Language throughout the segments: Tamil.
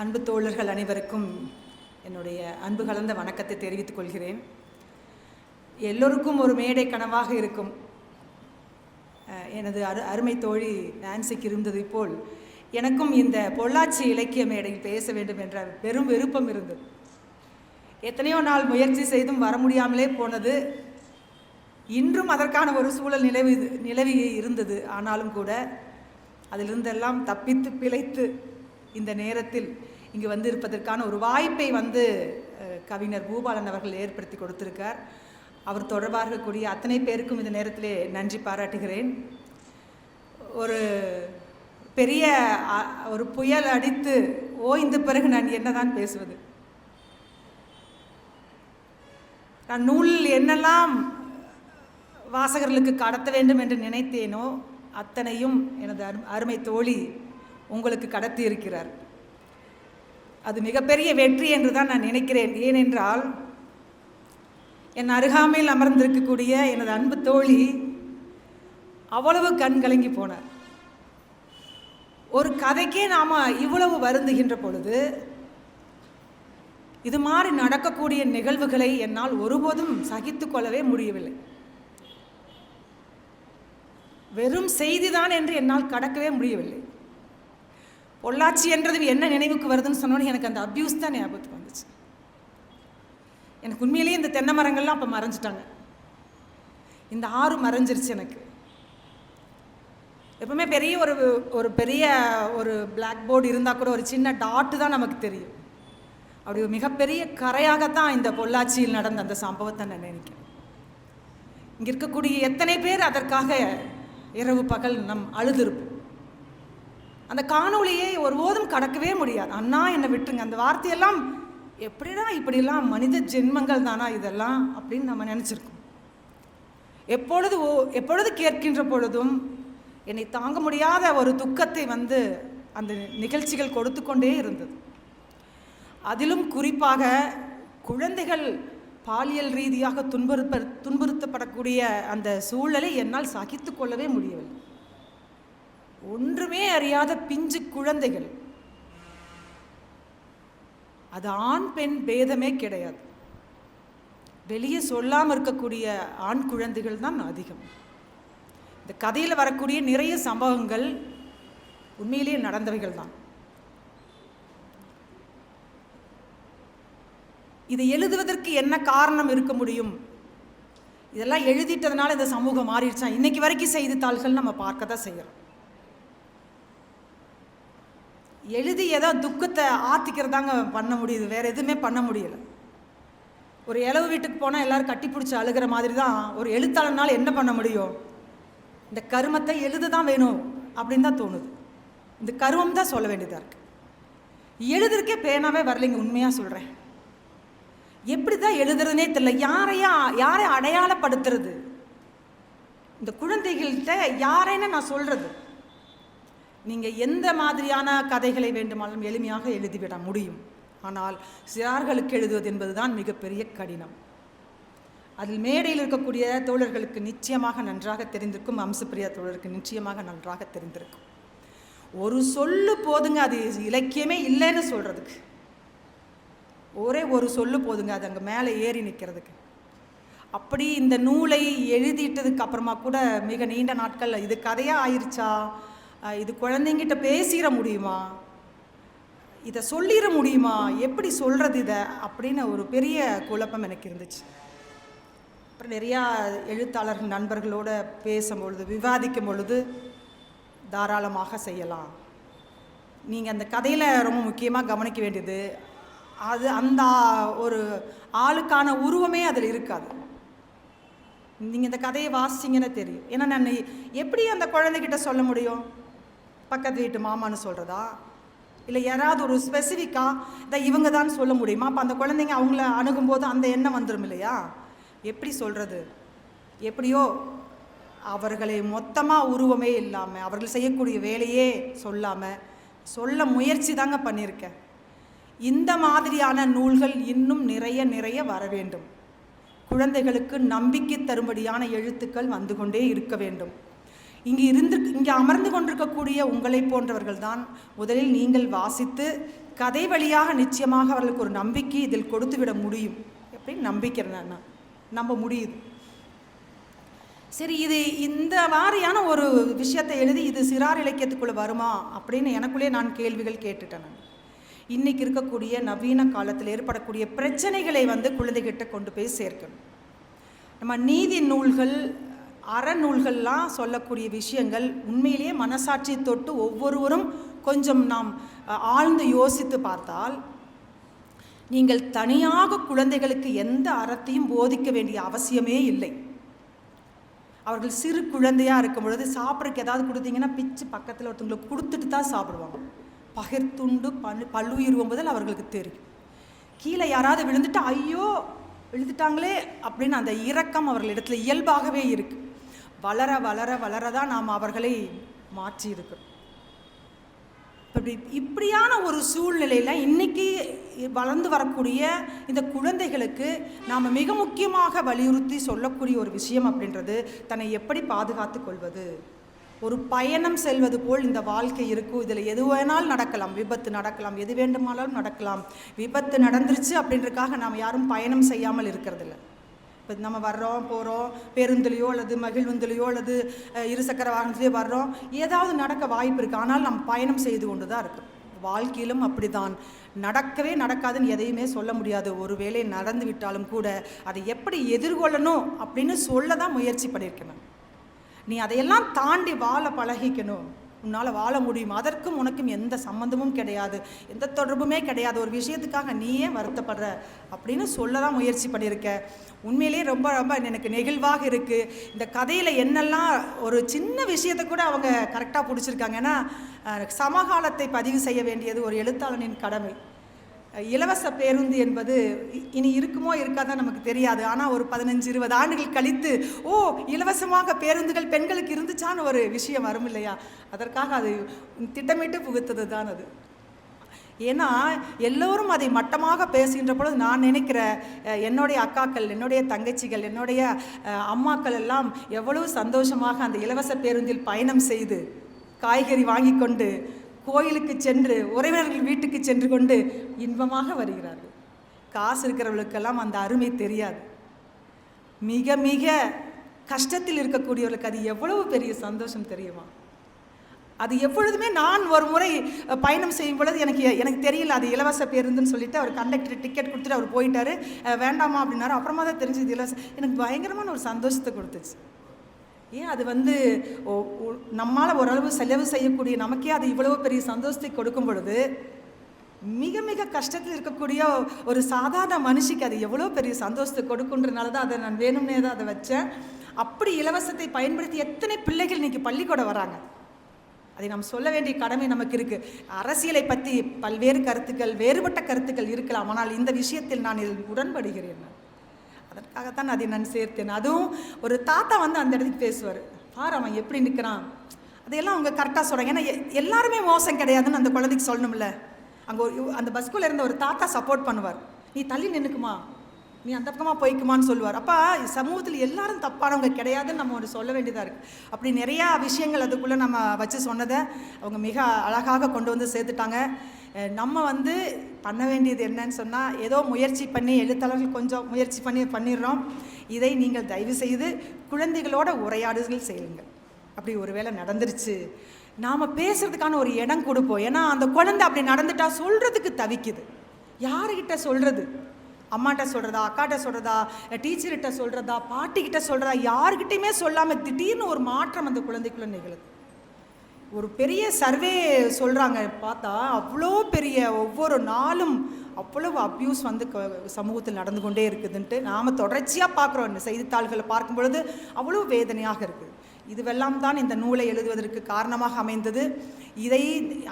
அன்பு தோழர்கள் அனைவருக்கும் என்னுடைய அன்பு கலந்த வணக்கத்தை தெரிவித்துக் கொள்கிறேன். எல்லோருக்கும் ஒரு மேடை கனவாக இருக்கும். எனது அரு அருமை தோழி நான்சிக்கு இருந்தது போல் எனக்கும் இந்த பொள்ளாச்சி இலக்கிய மேடையில் பேச வேண்டும் என்ற பெரும் விருப்பம் இருந்தது. எத்தனையோ நாள் முயற்சி செய்தும் வர முடியாமலே போனது. இன்றும் அதற்கான ஒரு சூழல் நிலவி நிலவி இருந்தது. ஆனாலும் கூட அதிலிருந்தெல்லாம் தப்பித்து பிழைத்து இந்த நேரத்தில் இங்கு வந்து இருப்பதற்கான ஒரு வாய்ப்பை வந்து கவிஞர் பூபாலன் அவர்கள் ஏற்படுத்தி கொடுத்திருக்கார். அவர் தொடர்பாக இருக்கக்கூடிய அத்தனை பேருக்கும் இந்த நேரத்திலே நன்றி பாராட்டுகிறேன். ஒரு பெரிய ஒரு புயல் அடித்து ஓய்ந்த பிறகு நான் என்னதான் பேசுவது? நான் நூலில் என்னெல்லாம் வாசகர்களுக்கு கடத்த வேண்டும் என்று நினைத்தேனோ அத்தனையும் எனது அரு அருமை தோழி உங்களுக்கு கடத்தி இருக்கிறார் அது மிகப்பெரிய வெற்றி என்று தான் நான் நினைக்கிறேன். ஏனென்றால் என் அருகாமையில் அமர்ந்திருக்கக்கூடிய எனது அன்பு தோழி அவ்வளவு கண் கலங்கி போனார். ஒரு கதைக்கே நாம் இவ்வளவு வருந்துகின்ற பொழுது இது மாதிரி நடக்கக்கூடிய நிகழ்வுகளை என்னால் ஒருபோதும் சகித்து கொள்ளவே முடியவில்லை. வெறும் செய்திதான் என்று என்னால் கடக்கவே முடியவில்லை. பொள்ளாச்சி என்றது என்ன நினைவுக்கு வருதுன்னு சொன்னோன்னே எனக்கு அந்த அப்யூஸ் தான் ஞாபகத்துக்கு வந்துச்சு. எனக்கு உண்மையிலேயே இந்த தென்னை மரங்கள்லாம் அப்போ மறைஞ்சிட்டாங்க. இந்த ஆறு மறைஞ்சிருச்சு எனக்கு. எப்பவுமே பெரிய ஒரு ஒரு பெரிய ஒரு பிளாக் போர்டு இருந்தால் கூட ஒரு சின்ன டாட்டு தான் நமக்கு தெரியும். அப்படி ஒரு மிகப்பெரிய கரையாகத்தான் இந்த பொள்ளாச்சியில் நடந்த அந்த சம்பவத்தை நான் நினைக்கிறேன். இங்கே இருக்கக்கூடிய எத்தனை பேர் அதற்காக இரவு பகல் நம் அழுதிருப்போம் அந்த காணொளியை ஒருபோதும் கடக்கவே முடியாது. அண்ணா என்னை விட்டுருங்க. அந்த வார்த்தையெல்லாம் எப்படிடா இப்படிலாம் மனித ஜென்மங்கள் தானா இதெல்லாம்? அப்படின்னு நம்ம நினச்சிருக்கோம். எப்பொழுது ஓ எப்பொழுது கேட்கின்ற பொழுதும் என்னை தாங்க முடியாத ஒரு துக்கத்தை வந்து அந்த நிகழ்ச்சிகள் கொடுத்து கொண்டே இருந்தது. அதிலும் குறிப்பாக குழந்தைகள் பாலியல் ரீதியாக துன்புறுப்ப துன்புறுத்தப்படக்கூடிய அந்த சூழலை என்னால் சகித்து கொள்ளவே முடியவில்லை. ஒன்றுமே அறியாத பிஞ்சு குழந்தைகள். அது ஆண் பெண் பேதமே கிடையாது. வெளியே சொல்லாமல் இருக்கக்கூடிய ஆண் குழந்தைகள் தான் அதிகம். இந்த கதையில் வரக்கூடிய நிறைய சம்பவங்கள் உண்மையிலேயே நடந்தவைகள் தான். இதை எழுதுவதற்கு என்ன காரணம் இருக்க முடியும்? இதெல்லாம் எழுதிட்டதுனால இந்த சமூகம் மாறிடுச்சா? இன்னைக்கு வரைக்கும் செய்தித்தாள்கள் நம்ம பார்க்க தான் செய்கிறோம் எழுதி ஏதோ துக்கத்தை ஆர்த்திக்கிறதாங்க பண்ண முடியுது. வேறு எதுவுமே பண்ண முடியலை. ஒரு இளவு வீட்டுக்கு போனால் எல்லோரும் கட்டி பிடிச்சி அழுகிற மாதிரி தான் ஒரு எழுத்தாளனால் என்ன பண்ண முடியும்? இந்த கருமத்தை எழுத தான் வேணும் அப்படின்னு தான் தோணுது. இந்த கருமம் தான் சொல்ல வேண்டியதாக இருக்குது எழுதுறதுக்கே பேனாவே வரலைங்க உண்மையாக சொல்கிறேன் எப்படி தான் எழுதுறதுனே தெரியல. யாரையா யாரை அடையாளப்படுத்துறது? இந்த குழந்தைகள்கிட்ட யாரைன்னு நான் சொல்கிறது நீங்கள் எந்த மாதிரியான கதைகளை வேண்டுமானாலும் எளிமையாக எழுதிவிட முடியும். ஆனால் சிறார்களுக்கு எழுதுவது என்பதுதான் மிகப்பெரிய கடினம். அதில் மேடையில் இருக்கக்கூடிய தோழர்களுக்கு நிச்சயமாக நன்றாக தெரிந்திருக்கும் அம்சப்பிரியா தோழருக்கு நிச்சயமாக நன்றாக தெரிந்திருக்கும். ஒரு சொல்லு போதுங்க அது இலக்கியமே இல்லைன்னு சொல்கிறதுக்கு ஒரே ஒரு சொல்லு போதுங்க அது அங்கே மேலே ஏறி நிற்கிறதுக்கு அப்படி இந்த நூலை எழுதிட்டதுக்கு அப்புறமா கூட மிக நீண்ட நாட்கள் இது கதையாக ஆயிடுச்சா இது குழந்தைங்கிட்ட பேசிட முடியுமா? இதை சொல்லிட முடியுமா? எப்படி சொல்கிறது இதை? அப்படின்னு ஒரு பெரிய குழப்பம் எனக்கு இருந்துச்சு. அப்புறம் நிறையா எழுத்தாளர்கள் நண்பர்களோட பேசும் பொழுது விவாதிக்கும் பொழுது தாராளமாக செய்யலாம். நீங்கள் அந்த கதையில் ரொம்ப முக்கியமாக கவனிக்க வேண்டியது அது அந்த ஒரு ஆளுக்கான உருவமே அதில் இருக்காது. நீங்கள் இந்த கதையை வாசிச்சிங்கன்னு தெரியும். ஏன்னா நான் எப்படி அந்த குழந்தைகிட்ட சொல்ல முடியும்? பக்கத்து வீட்டு மாமான்னு சொல்கிறதா இல்லை யாராவது ஒரு ஸ்பெசிஃபிக்காக இதை இவங்க தான் சொல்ல முடியுமா? அப்போ அந்த குழந்தைங்க அவங்கள அணுகும்போது அந்த எண்ணம் வந்துடும் இல்லையா? எப்படி சொல்கிறது எப்படியோ அவர்களை மொத்தமாக உருவமே இல்லாமல் அவர்கள் செய்யக்கூடிய வேலையே சொல்லாமல் சொல்ல முயற்சி தாங்க பண்ணியிருக்கேன். இந்த மாதிரியான நூல்கள் இன்னும் நிறைய நிறைய வர வேண்டும். குழந்தைகளுக்கு நம்பிக்கை தரும்படியான எழுத்துக்கள் வந்து கொண்டே இருக்க வேண்டும். இங்கு இருந்து இங்கே அமர்ந்து கொண்டிருக்கக்கூடிய உங்களை போன்றவர்கள் தான் முதலில் நீங்கள் வாசித்து கதை வழியாக நிச்சயமாக அவர்களுக்கு ஒரு நம்பிக்கை இதில் கொடுத்து விட முடியும். அப்படின்னு நம்பிக்கிறேன் நான். நம்ப முடியுது. சரி இது இந்த மாதிரியான ஒரு விஷயத்தை எழுதி இது சிறார் இலக்கியத்துக்குள்ளே வருமா அப்படின்னு எனக்குள்ளே நான் கேள்விகள் கேட்டுட்டேன் நான். இருக்கக்கூடிய நவீன காலத்தில் ஏற்படக்கூடிய பிரச்சனைகளை வந்து குழந்தைகிட்ட கொண்டு போய் சேர்க்கணும். நம்ம நீதி நூல்கள் அறநூல்கள்லாம் சொல்லக்கூடிய விஷயங்கள் உண்மையிலேயே மனசாட்சி தொட்டு ஒவ்வொருவரும் கொஞ்சம் நாம் ஆழ்ந்து யோசித்து பார்த்தால் நீங்கள் தனியாக குழந்தைகளுக்கு எந்த அறத்தையும் போதிக்க வேண்டிய அவசியமே இல்லை. அவர்கள் சிறு குழந்தையாக இருக்கும் பொழுது சாப்பிட்றதுக்கு ஏதாவது கொடுத்தீங்கன்னா பிச்சு பக்கத்தில் ஒருத்தவங்களுக்கு கொடுத்துட்டு தான் சாப்பிடுவாங்க. பகிர்த்துண்டு பல் பல்லுயிர் முதல் அவர்களுக்கு தெரியும். கீழே யாராவது விழுந்துட்டு ஐயோ விழுந்துட்டாங்களே அப்படின்னு அந்த இரக்கம் அவர்களிடத்தில் இயல்பாகவே இருக்குது வளர வளர வளர தான் நாம் அவர்களை மாற்றி இருக்கிறோம் இப்படி இப்படியான ஒரு சூழ்நிலையில் இன்னைக்கு வளர்ந்து வரக்கூடிய இந்த குழந்தைகளுக்கு நாம் மிக முக்கியமாக வலியுறுத்தி சொல்லக்கூடிய ஒரு விஷயம் அப்படின்றது தன்னை எப்படி பாதுகாத்து கொள்வது? ஒரு பயணம் செல்வது போல் இந்த வாழ்க்கை இருக்கும். இதில் எது வேணாலும் நடக்கலாம். விபத்து நடக்கலாம். எது வேண்டுமானாலும் நடக்கலாம். விபத்து நடந்துருச்சு அப்படின்றதுக்காக நாம் யாரும் பயணம் செய்யாமல் இருக்கிறதில்ல. இப்போ நம்ம வர்றோம் போகிறோம் பேருந்துலையோ அல்லது மகிழ்வுந்துலையோ அல்லது இருசக்கர வாகனத்திலையோ வர்றோம் ஏதாவது நடக்க வாய்ப்பு இருக்குது ஆனால் நம்ம பயணம் செய்து கொண்டு தான் இருக்கும். வாழ்க்கையிலும் அப்படிதான் நடக்கவே நடக்காதுன்னு எதையுமே சொல்ல முடியாது. ஒருவேளை நடந்து விட்டாலும் கூட அதை எப்படி எதிர்கொள்ளணும் அப்படின்னு சொல்ல தான் முயற்சி பண்ணியிருக்கேன் நீ அதையெல்லாம் தாண்டி வாழ பழகிக்கணும். உன்னால் வாழ முடியும். அதற்கும் உனக்கும் எந்த சம்மந்தமும் கிடையாது. எந்த தொடர்புமே கிடையாது. ஒரு விஷயத்துக்காக நீயே வருத்தப்படுற அப்படின்னு சொல்ல தான் முயற்சி பண்ணியிருக்க. உண்மையிலேயே ரொம்ப ரொம்ப எனக்கு நெகிழ்வாக இருக்குது இந்த கதையில் என்னெல்லாம் ஒரு சின்ன விஷயத்தை கூட அவங்க கரெக்டாக பிடிச்சிருக்காங்க. ஏன்னா சமகாலத்தை பதிவு செய்ய வேண்டியது ஒரு எழுத்தாளனின் கடமை. இலவச பேருந்து என்பது இனி இருக்குமோ இருக்காதா நமக்கு தெரியாது. ஆனால் ஒரு பதினஞ்சு இருபது ஆண்டுகள் கழித்து ஓ இலவசமாக பேருந்துகள் பெண்களுக்கு இருந்துச்சான்னு ஒரு விஷயம் வரும் இல்லையா? அதற்காக அது திட்டமிட்டு புகுத்தது தான் அது. ஏன்னா எல்லோரும் அதை மட்டமாக பேசுகின்ற பொழுது நான் நினைக்கிற என்னுடைய அக்காக்கள் என்னுடைய தங்கச்சிகள் என்னுடைய அம்மாக்கள் எல்லாம் எவ்வளவு சந்தோஷமாக அந்த இலவச பேருந்தில் பயணம் செய்து காய்கறி வாங்கி கொண்டு கோயிலுக்கு சென்று உறவினர்கள் வீட்டுக்கு சென்று கொண்டு இன்பமாக வருகிறார்கள். காசு இருக்கிறவர்களுக்கெல்லாம் அந்த அருமை தெரியாது. மிக மிக கஷ்டத்தில் இருக்கக்கூடியவர்களுக்கு அது எவ்வளவு பெரிய சந்தோஷம் தெரியுமா? அது எப்பொழுதுமே நான் ஒரு முறை பயணம் செய்யும் பொழுது எனக்கு எனக்கு தெரியல அது இலவச பேருந்துன்னு சொல்லிட்டு அவர் கண்டக்டர் டிக்கெட் கொடுத்துட்டு அவர் போயிட்டாரு. வேண்டாமா அப்படின்னாரு. அப்புறமா தான் தெரிஞ்சது இலவச. எனக்கு பயங்கரமான ஒரு சந்தோஷத்தை கொடுத்துச்சு. ஏன் அது வந்து நம்மால் ஓரளவு செலவு செய்யக்கூடிய நமக்கே அது இவ்வளவு பெரிய சந்தோஷத்தை கொடுக்கும் பொழுது மிக மிக கஷ்டத்தில் இருக்கக்கூடிய ஒரு சாதாரண மனுஷிக்கு அது எவ்வளோ பெரிய சந்தோஷத்தை கொடுக்குன்றனால தான் அதை நான் வேணும்னே தான் அதை வச்சேன். அப்படி இலவசத்தை பயன்படுத்தி எத்தனை பிள்ளைகள் இன்றைக்கி பள்ளிக்கூடம் வராங்க? அதை நாம் சொல்ல வேண்டிய கடமை நமக்கு இருக்குது அரசியலை பற்றி பல்வேறு கருத்துக்கள் வேறுபட்ட கருத்துக்கள் இருக்கலாம். ஆனால் இந்த விஷயத்தில் நான் இதில் உடன்படுகிறேன். நான். அதற்காகத்தான் அதை நான் சேர்த்தேன். அதுவும் ஒரு தாத்தா வந்து அந்த இடத்துக்கு பேசுவார். பார் அவன் எப்படி நிற்கிறான் அதையெல்லாம் அவங்க கரெக்டாக சொல்கிறாங்க ஏன்னா எல்லாருமே மோசம் கிடையாதுன்னு அந்த குழந்தைக்கு சொல்லணும்ல. அங்கே ஒரு அந்த பஸ்குள்ளே இருந்த ஒரு தாத்தா சப்போர்ட் பண்ணுவார். நீ தள்ளி நின்றுக்குமா நீ அந்த பக்கமாக போய்க்குமான்னு சொல்லுவார். அப்போ சமூகத்தில் எல்லாரும் தப்பானவங்க கிடையாதுன்னு நம்ம ஒரு சொல்ல வேண்டியதாக இருக்குது அப்படி நிறையா விஷயங்கள் அதுக்குள்ளே நம்ம வச்சு சொன்னதை அவங்க மிக அழகாக கொண்டு வந்து சேர்த்துட்டாங்க. நம்ம வந்து பண்ண வேண்டியது என்னன்னு சொன்னால் ஏதோ முயற்சி பண்ணி எழுத்தாளர்கள் கொஞ்சம் முயற்சி பண்ணி பண்ணிடுறோம். இதை நீங்கள் தயவு செய்து குழந்தைகளோட உரையாடுதல் செய்யுங்கள் அப்படி ஒரு வேளை நடந்துருச்சு. நாம் பேசுகிறதுக்கான ஒரு இடம் கொடுப்போம். ஏன்னா அந்த குழந்தை அப்படி நடந்துட்டா சொல்கிறதுக்கு தவிக்குது. யாருக்கிட்ட சொல்கிறது அம்மாட்ட சொல்கிறதா அக்காட்ட சொல்கிறதா டீச்சர்கிட்ட சொல்கிறதா பாட்டிக்கிட்ட சொல்கிறதா யாருக்கிட்டையுமே சொல்லாமல் திடீர்னு ஒரு மாற்றம் அந்த குழந்தைக்குள்ள நிகழுது. ஒரு பெரிய சர்வே சொல்கிறாங்க பார்த்தா அவ்வளோ பெரிய ஒவ்வொரு நாளும் அவ்வளவு அப்யூஸ் வந்து க- சமூகத்தில் நடந்து கொண்டே இருக்குதுன்ட்டு நாம் தொடர்ச்சியாக பார்க்குறோம் இந்த செய்தித்தாள்களை பார்க்கும் பொழுது அவ்வளோ வேதனையாக இருக்குது. இதுவெல்லாம் தான் இந்த நூலை எழுதுவதற்கு காரணமாக அமைந்தது. இதை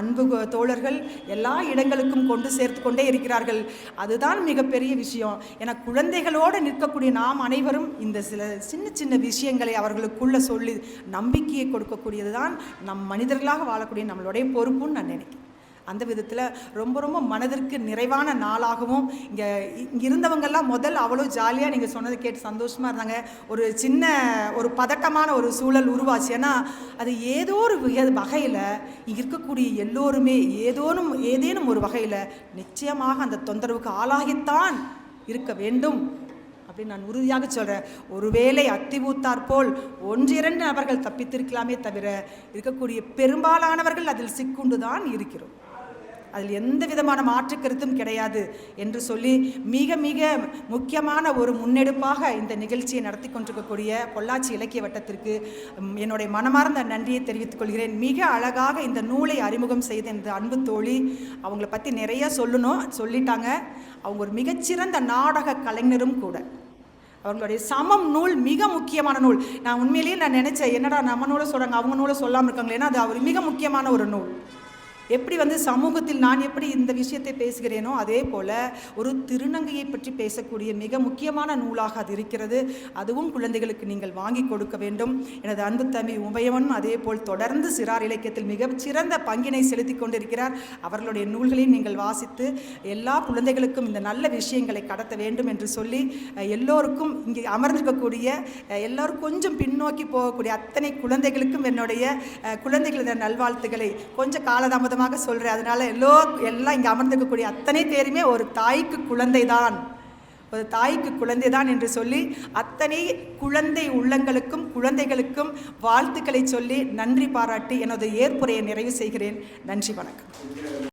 அன்பு தோழர்கள் எல்லா இடங்களுக்கும் கொண்டு சேர்த்து கொண்டே இருக்கிறார்கள். அதுதான் மிகப்பெரிய விஷயம். என குழந்தைகளோடு நிற்கக்கூடிய நாம் அனைவரும் இந்த சில சின்ன சின்ன விஷயங்களை அவர்களுக்குள்ள சொல்லி நம்பிக்கையை கொடுக்கக்கூடியது தான் நம் மனிதர்களாக வாழக்கூடிய நம்மளுடைய பொறுப்புன்னு நான் நினைக்கிறேன். அந்த விதத்தில் ரொம்ப ரொம்ப மனதிற்கு நிறைவான நாளாகவும் இங்கே இங்கே இருந்தவங்கெல்லாம் முதல் அவ்வளோ ஜாலியாக நீங்கள் சொன்னதை கேட்டு சந்தோஷமாக இருந்தாங்க. ஒரு சின்ன ஒரு பதட்டமான ஒரு சூழல் உருவாச்சு. ஏன்னா அது ஏதோ ஒரு வகையில் இங்கே இருக்கக்கூடிய எல்லோருமே ஏதோனும் ஏதேனும் ஒரு வகையில் நிச்சயமாக அந்த தொந்தரவுக்கு ஆளாகித்தான் இருக்க வேண்டும் அப்படின்னு நான் உறுதியாக சொல்கிறேன் ஒருவேளை அத்திபூத்தார் போல் ஒன்றிரண்டு நபர்கள் தப்பித்திருக்கலாமே தவிர இருக்கக்கூடிய பெரும்பாலானவர்கள் அதில் சிக்குண்டு தான் இருக்கிறோம். அதில் எந்த விதமான மாற்று கருத்தும் கிடையாது என்று சொல்லி மிக மிக முக்கியமான ஒரு முன்னெடுப்பாக இந்த நிகழ்ச்சியை நடத்தி கொண்டிருக்கக்கூடிய பொள்ளாச்சி இலக்கிய வட்டத்திற்கு என்னுடைய மனமார்ந்த நன்றியை தெரிவித்துக் கொள்கிறேன். மிக அழகாக இந்த நூலை அறிமுகம் செய்த இந்த அன்பு தோழி அவங்கள பற்றி நிறைய சொல்லணும் சொல்லிட்டாங்க. அவங்க ஒரு மிகச்சிறந்த நாடக கலைஞரும் கூட. அவங்களுடைய சமம் நூல் மிக முக்கியமான நூல். நான் உண்மையிலேயே நான் நினச்சேன் என்னடா நம்ம நூலை சொல்கிறாங்க அவங்க நூலை சொல்லாமல் இருக்காங்களேன்னா அது ஒரு மிக முக்கியமான ஒரு நூல். எப்படி வந்து சமூகத்தில் நான் எப்படி இந்த விஷயத்தை பேசுகிறேனோ அதே போல் ஒரு திருநங்கையை பற்றி பேசக்கூடிய மிக முக்கியமான நூலாக அது இருக்கிறது. அதுவும் குழந்தைகளுக்கு நீங்கள் வாங்கி கொடுக்க வேண்டும். எனது அன்பு தம்பி உபயவனும் அதே போல் தொடர்ந்து சிறார் இலக்கியத்தில் மிகச்சிறந்த பங்கினை செலுத்தி கொண்டிருக்கிறார். அவர்களுடைய நூல்களையும் நீங்கள் வாசித்து எல்லா குழந்தைகளுக்கும் இந்த நல்ல விஷயங்களை கடத்த வேண்டும் என்று சொல்லி எல்லோருக்கும் இங்கே அமர்ந்திருக்கக்கூடிய எல்லோரும் கொஞ்சம் பின்னோக்கி போகக்கூடிய அத்தனை குழந்தைகளுக்கும் என்னுடைய அஹ், குழந்தைகளது நல்வாழ்த்துக்களை கொஞ்சம் காலதாமதம் காலதாமதமாக சொல்கிறேன் அதனால் எல்லோ எல்லாம் இங்கே அமர்ந்திருக்கக்கூடிய அத்தனை பேருமே ஒரு தாய்க்கு குழந்தை தான் ஒரு தாய்க்கு குழந்தை தான் என்று சொல்லி அத்தனை குழந்தை உள்ளங்களுக்கும் குழந்தைகளுக்கும் வாழ்த்துக்களை சொல்லி நன்றி பாராட்டி எனது ஏற்புரையை நிறைவு செய்கிறேன். நன்றி வணக்கம்.